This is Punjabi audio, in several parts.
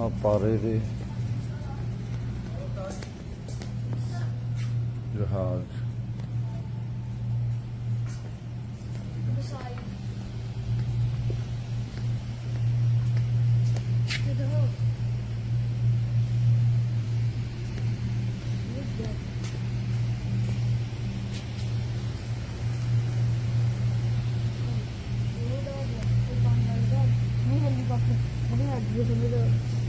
ਆ ਪਾਰੇ ਦੇ ਜਹਾਜ਼। ਨਹੀਂ ਹੈਲੀਕਾਪਟਰ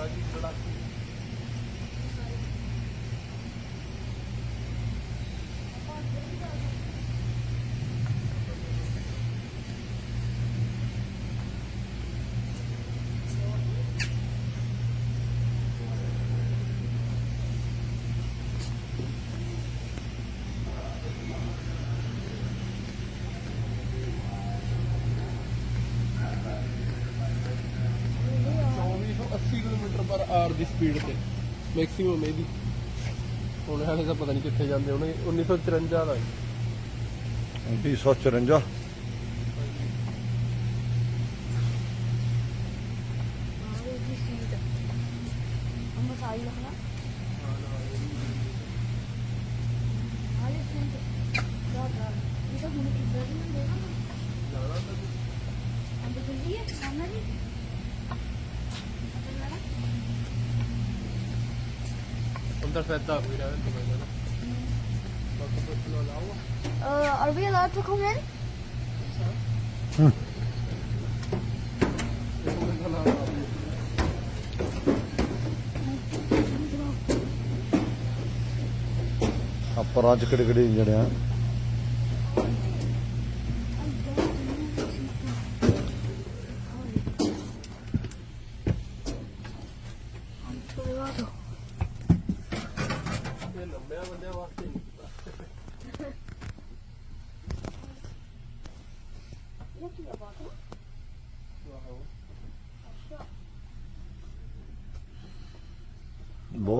ਨਹੀਂ ਅੱਗੇ ਆਰ ਦੀ ਸਪੀਡ ਤੇ ਮੈਕਸਿਮਮ ਇਹਦੀ। ਹੁਣ ਹਾਲੇ ਤਾਂ ਪਤਾ ਨਹੀਂ ਕਿੱਥੇ ਜਾਂਦੇ ਉਹਨੇ 1954 ਦਾ ਹੈ 1954 ਮਸਾਈ ਲਖਣਾ ਹਾਲੇ ਸਿੰਟ ਦਾ ਦਾ ਇਹ ਤਾਂ ਅੰਦਰ ਚੱਲੀਏ ਸਾਹਮਣੇ ਜੀ ਅੰਦਰ ਲੈਣਾ Uh, are we allowed to come in? ਕਿਹੜੇ ਕਿਹੜੇ ਆ?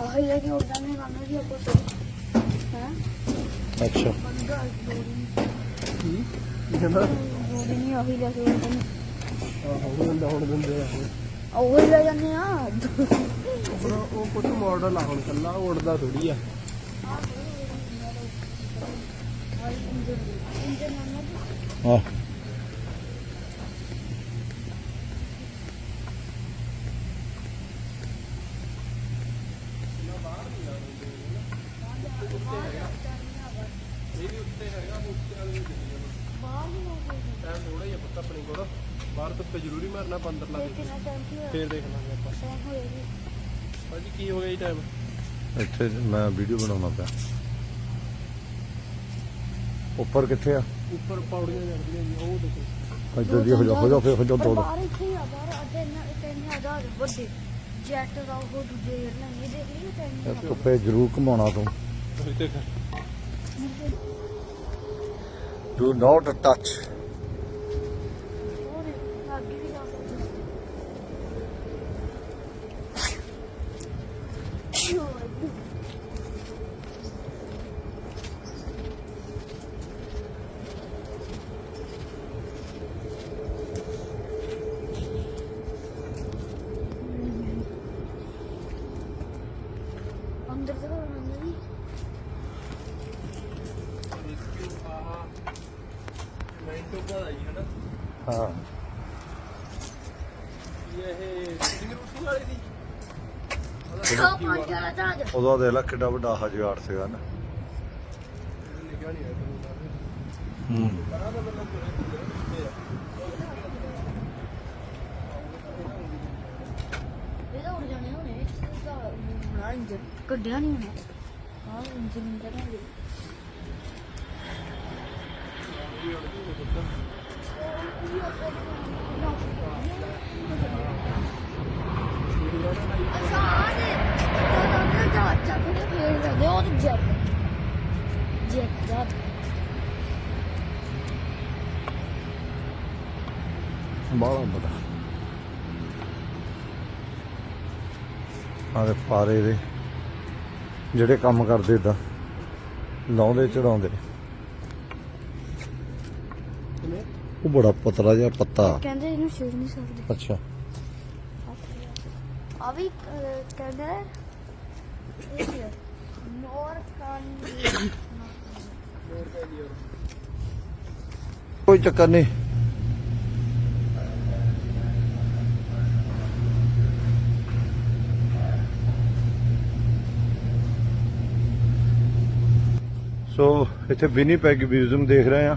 ਆਹ ਲੈ ਕੇ ਉੱਡਾਂ ਨੇ ਗਾਣਾ ਵੀ ਆਪੋ ਤੋਂ। ਹਾਂ? ਅੱਛਾ। ਬੰਦਾ ਦੋ। ਦਿਨ ਕਹਿੰਦਾ? ਦੋ ਦਿਨ ਹੀ ਆਹੀ ਲੈ ਕੇ ਉੱਡਾਂ ਨੇ। ਆਹੋ ਬੰਦਾ ਹੁਣ ਦਿੰਦੇ ਆ। ਉਹ ਹੀ ਲੈ ਜਾਂਦੇ ਆ। ਉਹ ਕੁਝ ਮਾਡਲ ਆ ਹੁਣ ਕੱਲਾ ਉੜਦਾ ਥੋੜੀ ਆ। ਆ ਇਹ ਵੀ ਉੱਤੇ ਹੈਗਾ ਉੱਤੇ ਵਾਲੇ ਨੂੰ ਦਿੰਦੇ ਆ ਟਾਈਮ ਥੋੜਾ ਹੀ ਆ ਪੁੱਤ ਆਪਣੇ ਕੋਲ। ਬਾਹਰ ਧੁੱਪੇ ਜ਼ਰੂਰੀ ਮਾਰਨਾ 15 ਲੱਗ ਕਿੰਨਾ ਟਾਈਮ ਕੀ ਹੋਇਆ ਫੇਰ ਦੇਖ ਲਾਂਗੇ ਆਪਾਂ। ਭਾਜੀ ਕੀ ਹੋ ਗਿਆ ਜੀ ਟਾਈਮ ਇੱਥੇ ਮੈਂ ਵੀਡੀਓ ਬਣਾਉਣਾ ਪਿਆ। ਉੱਪਰ ਕਿੱਥੇ ਆ? ਉੱਪਰ ਪੌੜੀਆਂ ਚੜਦੀਆਂ ਜੀ ਉਹ ਦੇਖੋ। ਇੱਧਰ ਦੀ ਹੋ ਜਾ ਹੋ ਜਾ ਫੇਰ ਹੋ ਜਾ ਦੋ ਦੋ। ਬਾਹਰ ਇੱਥੇ ਆ ਬਾਹਰ ਅੱਧੇ ਨਾ ਤਿੰਨ ਹਜ਼ਾਰ ਵੱਡੇ। ਜੈਟ ਦਾ ਉਹ ਦੂਜੇ 에ਅਰਲਾਈਨ ਇਹ ਦੇਖ ਲਈ ਇਹ ਧੁੱਪੇ ਜ਼ਰੂਰ ਘੁਮਾਉਣਾ ਤੂੰ। ਤੁਸੀਂ ਤੇ ਡੂ ਨਾਟ ਟੱਚ ਉਹ ਦੇਖ ਅੱਗੇ ਵੀ ਜਾ ਸਕਦੇ ਅੰਦਰ ਤਾਂ ਅੰਦਰ ਨਹੀਂ ਟੋਬਾ ਦਾ ਜੀ ਹਨਾ? ਹਾਂ। ਇਹ ਸਿੰਘ ਰੂਸੀ ਵਾਲੇ ਦੀ? ਉਹ ਪੰਜ ਵਾਲਾ। ਜਹਾਜ਼। ਉਹਦਾ ਦੇਖ ਲੈ ਕਿੱਡਾ ਵੱਡਾ ਹਜਗਾੜ ਸੀਗਾ ਨਾ। ਲਿਖਿਆ ਨਹੀਂ ਹੈ। ਦਾ ਇਹਦਾ ਉੜ ਜਾਣੇ ਹੋਣੇ। ਇਹਦਾ ਬਣਾ ਇੰਜਨ ਕੱਢਿਆ ਨਹੀਂ ਹੋਣਾ ਹਾਂ ਇੰਜਨ ਇੰਜਨ ਹੈ ਬਾਹਲਾ ਬੜਾ। ਆਦੇ ਪਾਰੇ ਦੇ ਜਿਹੜੇ ਕੰਮ ਕਰਦੇ ਇਦਾਂ ਲਾਉਂਦੇ ਚੜਾਉਂਦੇ। ਉਹ ਬੜਾ ਪਤਲਾ ਜਿਹਾ ਪੱਤਾ। ਕਹਿੰਦੇ ਇਹਨੂੰ ਛੇੜ ਨਹੀਂ ਸਕਦੇ। ਅੱਛਾ। ਆ ਵੀ ਕਹਿੰਦਾ ਕੋਈ ਚੱਕਰ ਨਹੀਂ। ਸੋ ਇੱਥੇ ਬਿਨੀ ਪੈਗ ਮਿਊਜ਼ੀਅਮ ਦੇਖ ਰਹੇ ਆ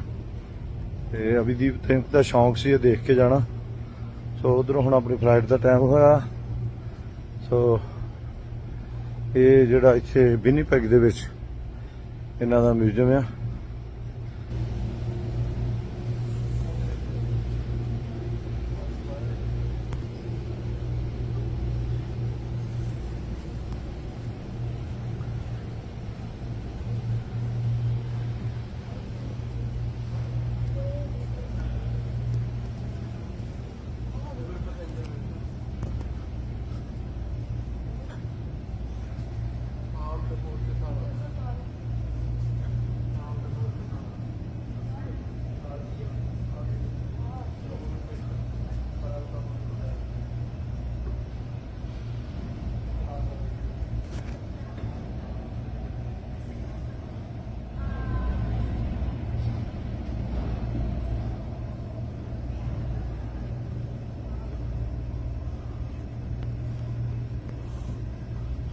ਤੇ ਅਭਿਦੀਪ ਥਿੰਕ ਦਾ ਸ਼ੌਂਕ ਸੀ ਇਹ ਦੇਖ ਕੇ ਜਾਣਾ। ਸੋ ਉਧਰੋਂ ਹੁਣ ਆਪਣੀ ਫਲਾਈਟ ਦਾ ਟਾਈਮ ਹੋਇਆ। ਸੋ ਇਹ ਜਿਹੜਾ ਇੱਥੇ ਬਿਨੀ ਪੈਗ ਦੇ ਵਿੱਚ ਇਹਨਾਂ ਦਾ ਮਿਊਜ਼ੀਅਮ ਆ।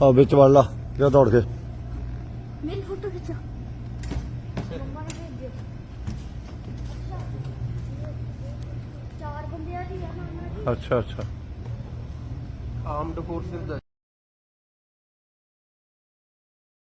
ਆ ਵਿੱਚ ਵੜ ਲਾ ਜਾ ਦੌੜ ਕੇ। ਮੇਰੀ ਫੋਟੋ ਖਿੱਚਾ। ਮੰਮਾ ਨੇ ਭੇਜ ਦਿਓ ਚਾਰ ਬੰਦਿਆਂ ਦੀ ਆ ਨਾ ਉਹਨਾਂ ਦੀ ਅੱਛਾ ਅੱਛਾ। ਆਰਮਡ ਫੋਰਸਸ ਦਾ